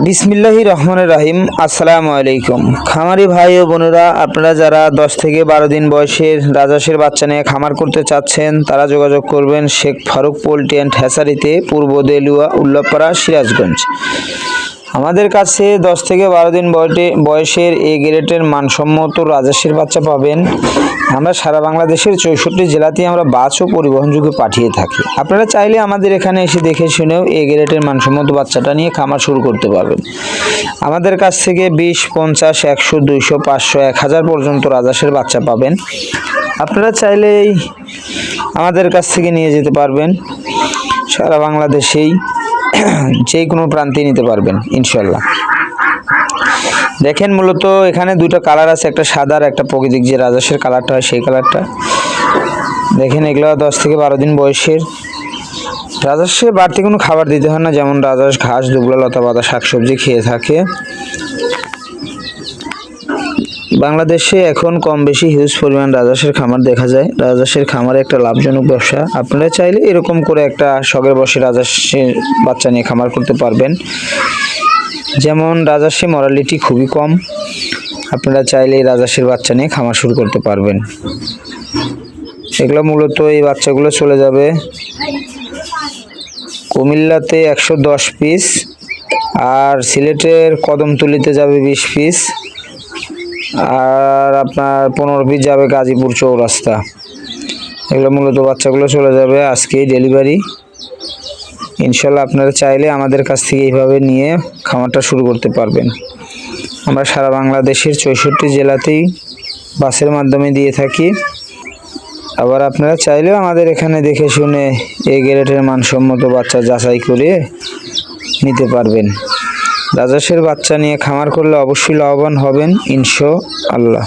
বিসমিল্লাহি রহমানের রাহিম, আসসালাম আলাইকুম। খামারি ভাই ও বোনেরা, আপনারা যারা দশ থেকে বারো দিন বয়সের রাজাসের বাচ্চা নিয়ে খামার করতে চাচ্ছেন, তারা যোগাযোগ করবেন শেখ ফারুক পোল্ট্রি অ্যান্ড হ্যাসারিতে, পূর্ব দেলুয়া, উল্লাপাড়া, সিরাজগঞ্জ। আমাদের কাছে দশ থেকে বারো দিন বয়সে বয়সের এ গ্রেটের মানসম্মত রাজাসের বাচ্চা পাবেন। আমরা সারা বাংলাদেশের চৌষট্টি জেলাতেই আমরা বাস ও পরিবহন যুগে পাঠিয়ে থাকি। আপনারা চাইলে আমাদের এখানে এসে দেখে শুনেও এ গ্রেটের মানসম্মত বাচ্চাটা নিয়ে খামার শুরু করতে পারবেন। আমাদের কাছ থেকে বিশ, পঞ্চাশ, একশো, দুইশো, পাঁচশো, এক হাজার পর্যন্ত রাজাসের বাচ্চা পাবেন। আপনারা চাইলেই আমাদের কাছ থেকে নিয়ে যেতে পারবেন। সারা বাংলাদেশেই। যে কোনো প্রান্তে নিতে পারবেন ইনশাল্লাহ দেখেন মূলত এখানে দুটো কালার আছে, একটা সাদা আর একটা প্রকৃতিক যে রাজাসের কালারটা হয় সেই কালারটা। দেখেন এগুলো দশ থেকে বারো দিন বয়সের। রাজাসে বাড়তি কোনো খাবার দিতে হয় না, যেমন রাজাস ঘাস, দুবলা, লতা পাতা, শাকসবজি খেয়ে থাকে। বাংলাদেশে এখন কম বেশি হিউজ পরিমাণ রাজাসের খামার দেখা যায়। রাজাসের খামার একটা লাভজনক ব্যবসা। আপনারা চাইলে এরকম করে একটা শখের বসে রাজাসের বাচ্চা নিয়ে খামার করতে পারবেন। যেমন রাজাসে মরালিটি খুবই কম। আপনারা চাইলে রাজাসের বাচ্চা নিয়ে খামার শুরু করতে পারবেন। এগুলো মূলত এই বাচ্চাগুলো চলে যাবে কুমিল্লাতে একশো দশ পিস আর সিলেটের কদমতলিতে যাবে বিশ পিস আর আপনার পনেরো পিস যাবে গাজীপুর চৌরাস্তা। এগুলো মূলত বাচ্চাগুলো চলে যাবে আজকেই ডেলিভারি ইনশাল্লাহ আপনারা চাইলে আমাদের কাছ থেকে এইভাবে নিয়ে খামারটা শুরু করতে পারবেন। আমরা সারা বাংলাদেশের চৌষট্টি জেলাতেই বাসের মাধ্যমে দিয়ে থাকি। আবার আপনারা চাইলেও আমাদের এখানে দেখে শুনে এই গ্রেটের মানসম্মত বাচ্চা যাচাই করে নিতে পারবেন। রাজাসের বাচ্চা নিয়ে খামার করলে অবশ্যই লাভবান হবেন ইনশো আল্লাহ